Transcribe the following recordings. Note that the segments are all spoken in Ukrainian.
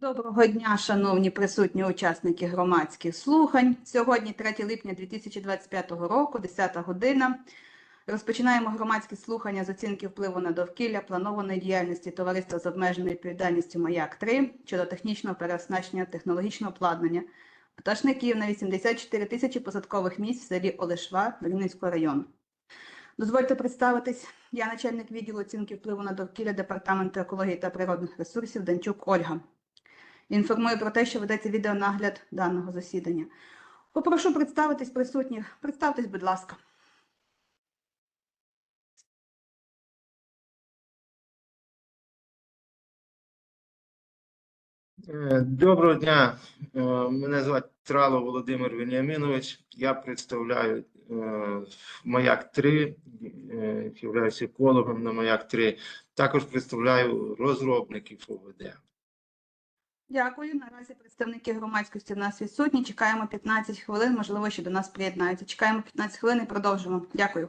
Доброго дня, шановні присутні учасники громадських слухань. Сьогодні 3 липня 2025 року, 10 година. Розпочинаємо громадські слухання з оцінки впливу на довкілля планованої діяльності товариства з обмеженою відповідальністю Маяк 3 щодо технічного переоснащення технологічного обладнання пташників на 84 тисячі посадкових місць в селі Олешва Рівненського району. Дозвольте представитись. Я начальник відділу оцінки впливу на довкілля Департаменту екології та природних ресурсів Данчук Ольга. Інформую про те, що ведеться відеонагляд даного засідання. Попрошу представитись присутніх. Представтесь, будь ласка. Е, Доброго дня. Е, Мене звати Трало Володимир Веніамінович. Я представляю е, Маяк 3, е, являюся екологом на Маяк 3. Також представляю розробників ОВД. Дякую. Наразі представники громадськості в нас відсутні. Чекаємо 15 хвилин. Можливо, ще до нас приєднаються. Чекаємо 15 хвилин і продовжимо. Дякую.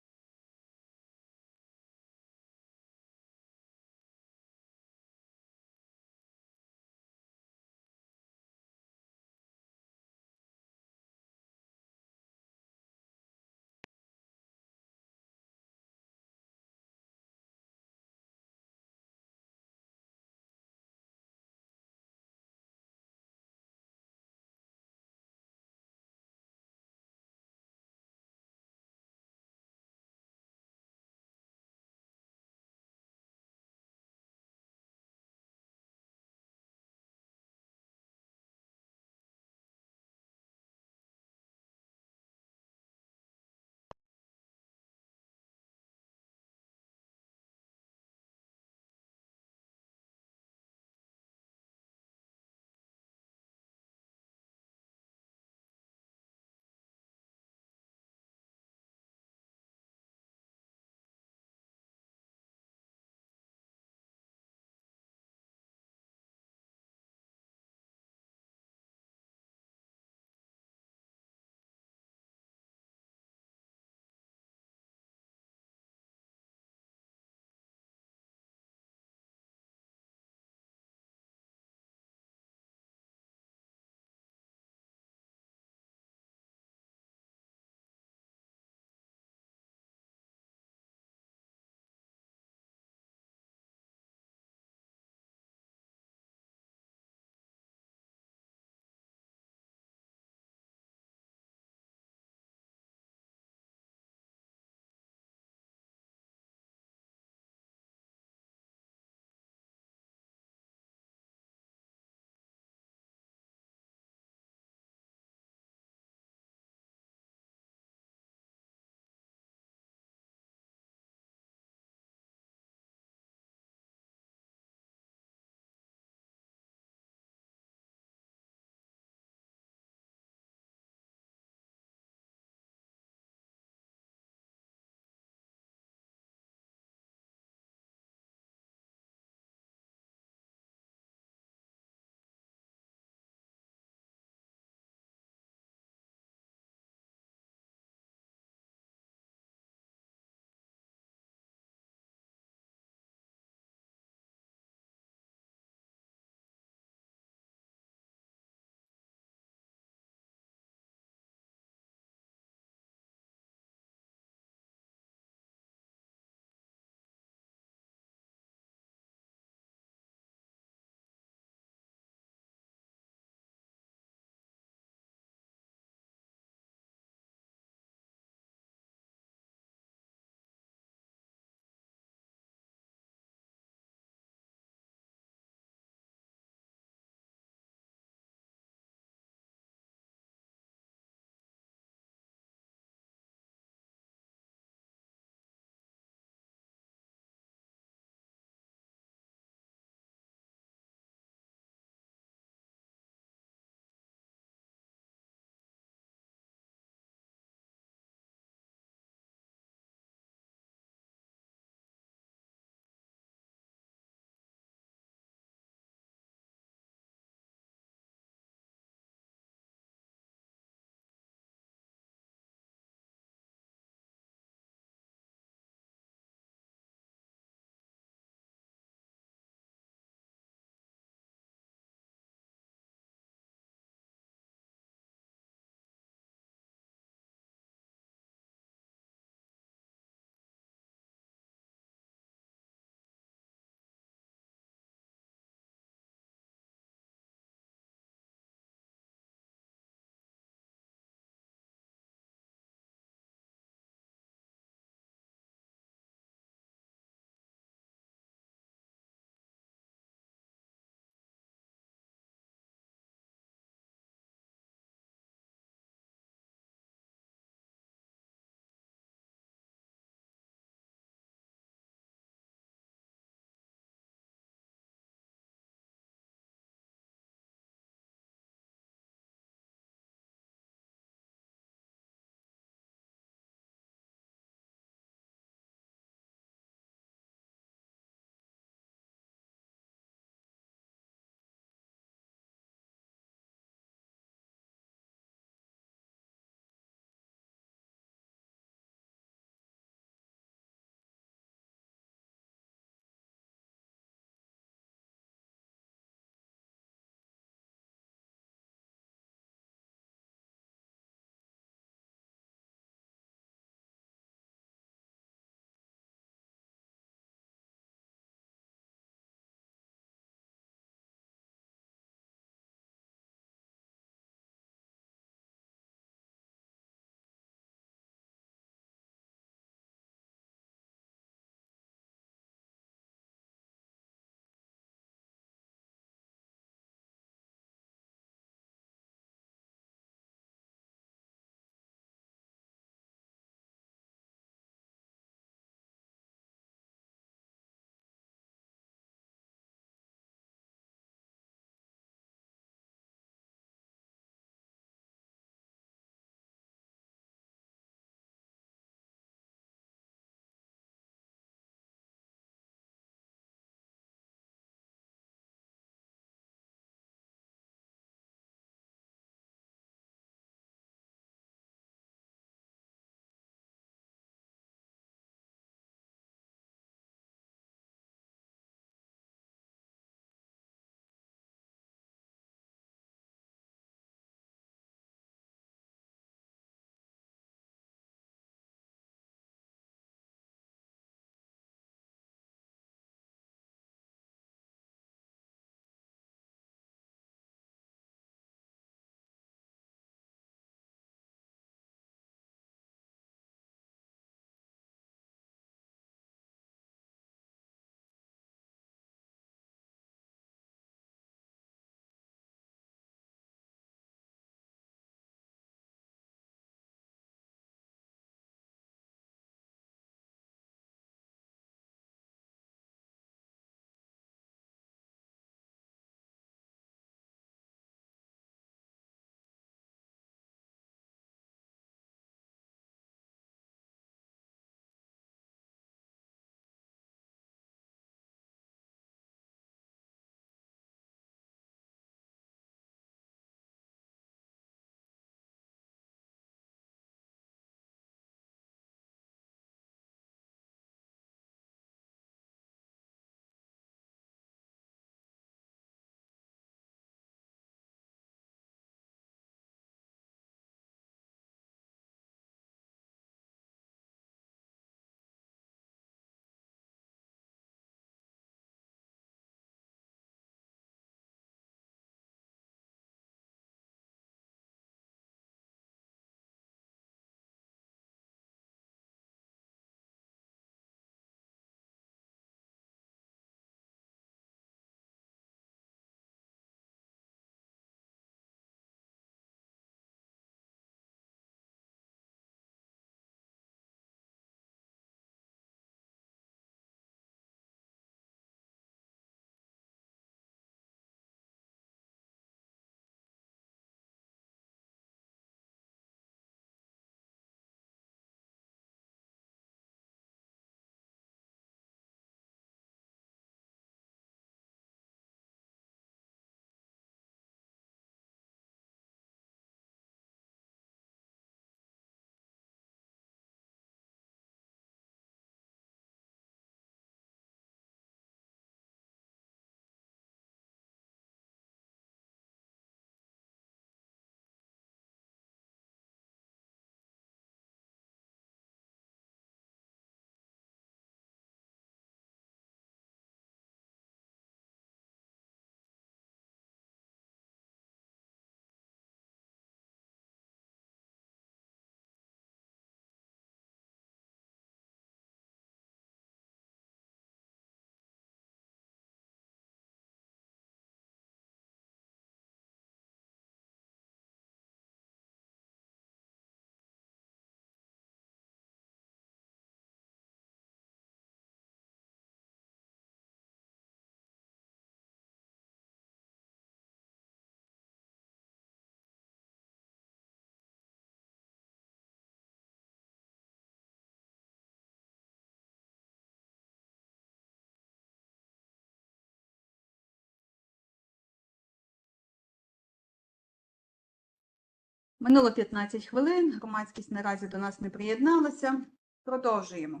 Минуло 15 хвилин. Громадськість наразі до нас не приєдналася. Продовжуємо.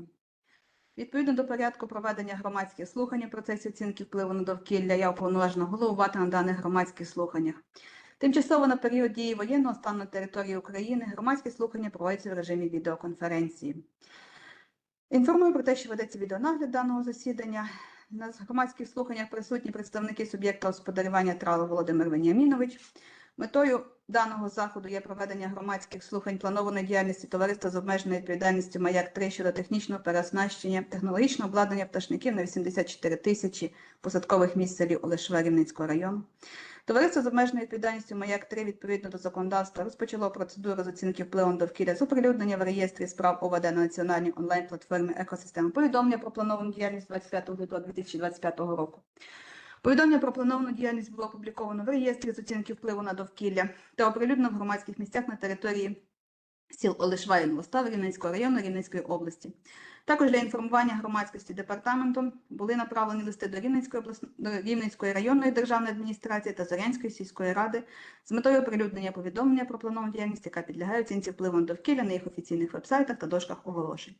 Відповідно до порядку проведення громадських слухань у процесі оцінки впливу на довкілля, я уповноважена головувати на даних громадських слуханнях. Тимчасово на період дії воєнного стану на території України громадські слухання проводяться в режимі відеоконференції. Інформую про те, що ведеться відеонагляд даного засідання. На громадських слуханнях присутні представники суб'єкта господарювання Трало Володимир Веніамінович. Метою даного заходу є проведення громадських слухань планованої діяльності товариства з обмеженою відповідальністю Маяк 3 щодо технічного переоснащення технологічного обладнання пташників на 84 тисячі посадкових місць селі Олешва Рівненського району. Товариство з обмеженою відповідальністю Маяк 3 відповідно до законодавства розпочало процедуру з оцінки впливу на довкілля з оприлюднення в реєстрі справ ОВД на національній онлайн-платформі екосистеми повідомлення про плановану діяльність 25 лютого 2025 року. Повідомлення про плановану діяльність було опубліковано в реєстрі з оцінки впливу на довкілля та оприлюднено в громадських місцях на території сіл Олешва і Новостав Рівненського району Рівненської області. Також для інформування громадськості департаментом були направлені листи до Рівненської, облас- до Рівненської районної державної адміністрації та Зорянської сільської ради з метою оприлюднення повідомлення про плановану діяльність, яка підлягає оцінці впливу довкілля на їх офіційних вебсайтах та дошках оголошень.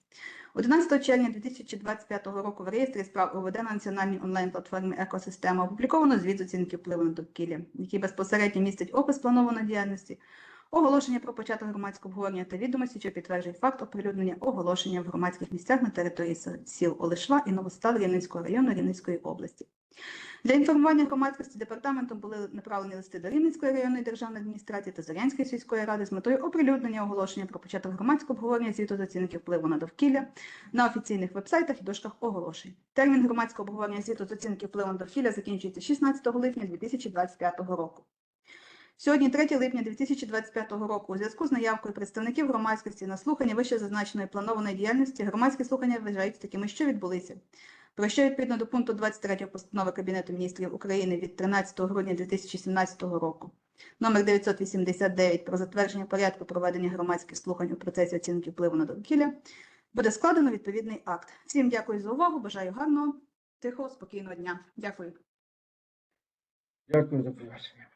11 червня 2025 року в реєстрі справ ОВД на національній онлайн-платформі Екосистема опубліковано звіт оцінки впливу на довкілля, який безпосередньо містить опис планованої діяльності, оголошення про початок громадського обговорення та відомості, що підтверджують факт оприлюднення оголошення в громадських місцях на території сіл Олешва і Новостал Рівненського району Рівненської області. Для інформування громадськості департаментом були направлені листи до Рівненської районної державної адміністрації та Зорянської сільської ради з метою оприлюднення оголошення про початок громадського обговорення звіту з оцінки впливу на довкілля на офіційних вебсайтах і дошках оголошень. Термін громадського обговорення звіту з оцінки впливу на довкілля закінчується 16 липня 2025 року. Сьогодні, 3 липня 2025 року, у зв'язку з наявкою представників громадськості на слухання вище зазначеної планованої діяльності, громадські слухання вважаються такими, що відбулися. Про що відповідно до пункту 23 постанови Кабінету міністрів України від 13 грудня 2017 року, номер 989 про затвердження порядку проведення громадських слухань у процесі оцінки впливу на довкілля, буде складено відповідний акт. Всім дякую за увагу. Бажаю гарного, тихого, спокійного дня. Дякую. Дякую за побачення.